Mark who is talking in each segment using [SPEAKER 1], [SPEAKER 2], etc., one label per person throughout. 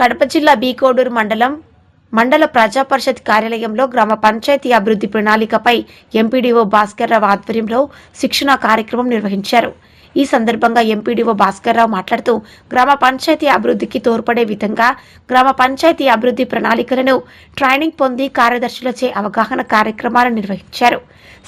[SPEAKER 1] కడప జిల్లా బీకోడూరు మండలం మండల ప్రజా పరిషత్ కార్యాలయంలో గ్రామ పంచాయతీ అభివృద్ధి ప్రణాళికపై ఎంపీడీఓ భాస్కర్రావు ఆధ్వర్యంలో శిక్షణా కార్యక్రమం నిర్వహించారు. ఈ సందర్భంగా ఎంపీడీఓ భాస్కర్రావు మాట్లాడుతూ గ్రామ పంచాయతీ అభివృద్ధికి తోడ్పడే విధంగా గ్రామ పంచాయతీ అభివృద్ధి ప్రణాళికలను ట్రైనింగ్ పొంది కార్యదర్శులచే అవగాహన కార్యక్రమాలు నిర్వహించారు.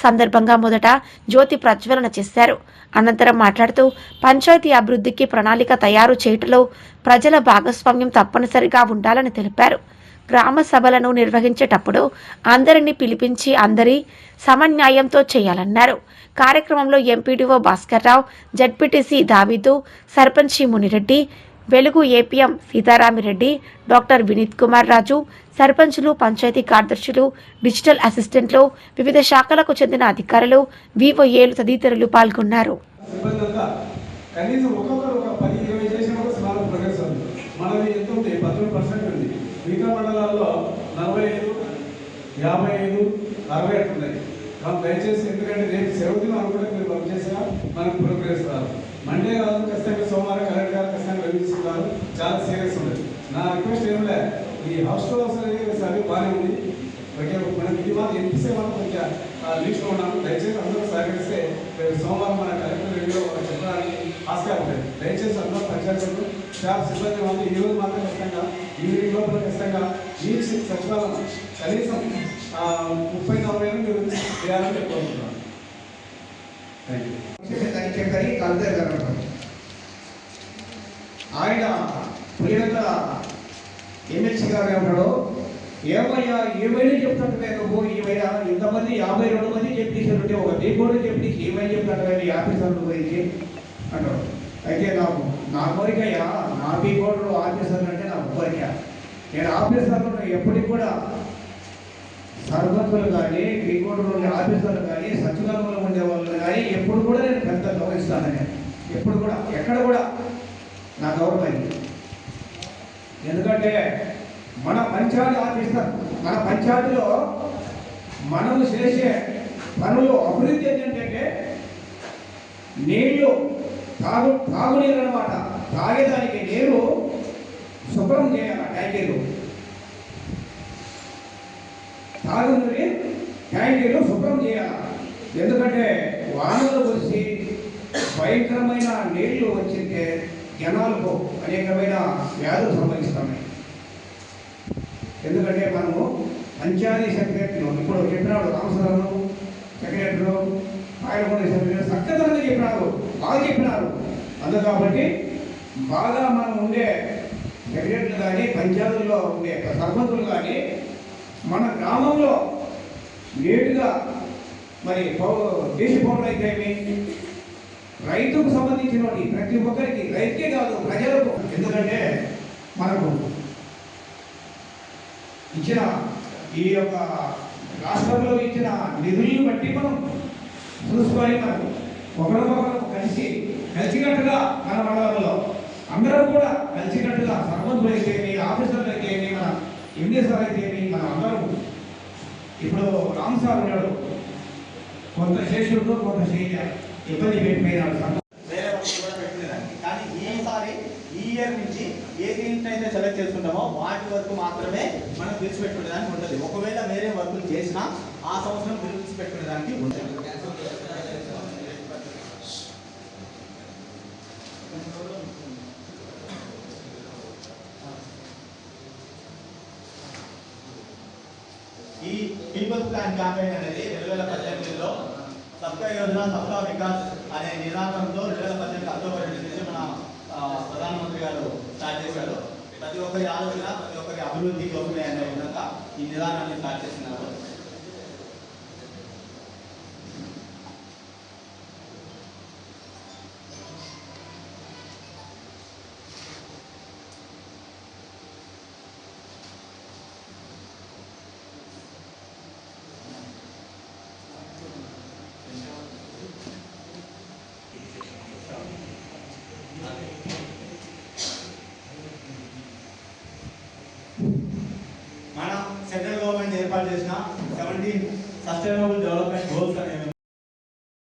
[SPEAKER 1] సందర్భంగా మొదట జ్యోతి ప్రజ్వలన చేశారు. అనంతరం మాట్లాడుతూ పంచాయతీ అభివృద్ధికి ప్రణాళిక తయారు చేయటంలో ప్రజల భాగస్వామ్యం తప్పనిసరిగా ఉండాలని తెలిపారు. గ్రామ సభలను నిర్వహించేటప్పుడు అందరినీ పిలిపించి అందరి సమన్యాయంతో చేయాలన్నారు. కార్యక్రమంలో ఎంపీడీఓ భాస్కర్రావు జడ్పీటీసీ దావీదు సర్పంచి మునిరెడ్డి వెలుగు ఏపీఎం సీతారామిరెడ్డి డాక్టర్ వినీత్ కుమార్ రాజు సర్పంచులు పంచాయతీ కార్యదర్శులు డిజిటల్ అసిస్టెంట్లు వివిధ శాఖలకు చెందిన అధికారులు వివోఏలు తదితరులు పాల్గొన్నారు.
[SPEAKER 2] కనీసం ఒక్కొక్కరు ఒక పది ఇరవై చేసిన కూడా స్మాల్ ప్రోగ్రెస్ ఉంది మనది ఎంత ఉంది పదమూడు పర్సెంట్ ఉంది. మిగతా మండలాల్లో నలభై ఐదు యాభై ఐదు అరవై ఎట్టు ఉన్నాయి. కాబట్టి దయచేసి ఎందుకంటే రేపు సెలవు దినం మీరు వర్క్ చేసినా మనకు ప్రోగ్రెస్ రాదు. మండే రాదు ఖచ్చితంగా సోమవారం కలెక్టర్ గారు ఖచ్చితంగా రవిస్తున్నారు చాలా సీరియస్ ఉండదు నా రిక్వెస్ట్ ఏం ఈ హాస్టల్ అవసరం సరే బాగానే ఉంది. ఓకే మనకి ఇది మాత్రం ఎంపీసీ మాత్రం కొంచెం లిస్ట్లో ఉన్నాము. దయచేసి అందరూ సహకరిస్తే రేపు సోమవారం మన కలెక్టర్ రివ్యూలో చెప్పడానికి ఆస్కారం ఉంటుంది దయచేసి అందరూ పంచాయతీలు స్టాఫ్ సిబ్బంది మాత్రం ఈ రోజు మాత్రం ఖచ్చితంగా ఈవినింగ్ లోపల ఖచ్చితంగా ఈ సచివాలయం కనీసం ముప్పై నలభై మీరు చేయాలని కోరుకుంటున్నాను.
[SPEAKER 3] ఆయన ప్రియత ఎమ్మెల్సీ గారు ఏమన్నాడు ఏమయ్యా ఏమైనా చెప్తాడు నువ్వు ఏమైనా ఇంతమంది యాభై రెండు మంది చెప్పేసారు ఉంటే ఒక దీపోడు చెప్పి ఏమైనా చెప్తాడు యాభై సార్లు గురించి అంటాడు. అయితే నాకు నా కోరికయ్యా నా బీకోడు ఆఫీసర్లు అంటే నా కోరిక నేను ఆఫీసర్లను ఎప్పటికి కూడా సర్పంచులు కానీ బీకోడు ఆఫీసర్లు కానీ సచివాలయంలో ఉండే వాళ్ళు కానీ ఎప్పుడు కూడా నేను పెద్ద గౌరవిస్తాను. నేను ఎప్పుడు కూడా ఎక్కడ కూడా నా గౌరవం ఎందుకంటే మన పంచాయతీ ఆఫీసర్ మన పంచాయతీలో మనము చేసే పనులు అభివృద్ధి ఏంటంటే నీళ్ళు తాగు తాగునీరు అనమాట తాగేదానికి నీరు శుభ్రం చేయాలి ట్యాంకీలు. తాగునీరు ట్యాంకీలు శుభ్రం చేయాలి. ఎందుకంటే వానలు వచ్చి భయంకరమైన నీళ్ళు వచ్చింటే జనాలకు అనేకమైన వ్యాధులు సంభవిస్తున్నాయి ఎందుకంటే మనము పంచాయతీ సెక్రటరీలు ఇప్పుడు చెప్పినాడు రామసరావు కార్యక్రమం చక్కదనంగా చెప్పినారు. బాగా చెప్పినారు. అందు కాబట్టి బాగా మనం ఉండే సెక్రటరీలు కానీ పంచాయతీల్లో ఉండే సర్పంచులు కానీ మన గ్రామంలో నేరుగా మరి పౌ దేశ పౌరులు అయితే రైతుకు సంబంధించిన ప్రతి ఒక్కరికి రైతుకే కాదు ప్రజలకు. ఎందుకంటే మనకు ఇచ్చిన ఈ యొక్క రాష్ట్రంలో ఇచ్చిన నిధులను బట్టి మనం చూసుకొని మనం ఒకరు కలిసి కలిసికట్టుగా మన మండలంలో అందరం కూడా కలిసికట్టుగా సర్పంచులు అయితే ఆఫీసర్లు అయితే మన ఎంఎస్ఆర్ అయితే మన అందరం ఇప్పుడు రామ్ సార్ ఉన్నాడు. కొంత శేషుడు కొంత శైలి ఇబ్బంది పెట్టిపోయినాడు సర్పంచ్.
[SPEAKER 4] వేరే కానీ ఏసారి ఈ ఇయర్ నుంచి ఏ దీంట్నైతే సెలెక్ట్ చేసుకుంటామో వాటి వరకు మాత్రమే మనం విడిచిపెట్టుకునేదానికి ఉంటుంది. ఒకవేళ వేరే వర్కులు చేసినా ఆ సంవత్సరం విడిచిపెట్టుకునేదానికి ఉంటుంది. ఈ పీపుల్స్ ప్లాన్ క్యాంపెయిన్ అనేది రెండు వేల పద్దెనిమిదిలో సబ్కా యోజన సబ్కా వికాస్ అనే నినాదంతో రెండు వేల పద్దెనిమిది అక్టోబర్ ఎనిమిది నుంచి మన ఆ, ప్రధానమంత్రి గారు స్టార్ట్ చేశారు. ప్రతి ఒక్కరి ఆలోచన ప్రతి ఒక్కరి అభివృద్ధి కోసమే అనే విధంగా ఈ నిదానాన్ని స్టార్ట్ చేస్తున్నారు. చేసిన. Seventeen sustainable development goals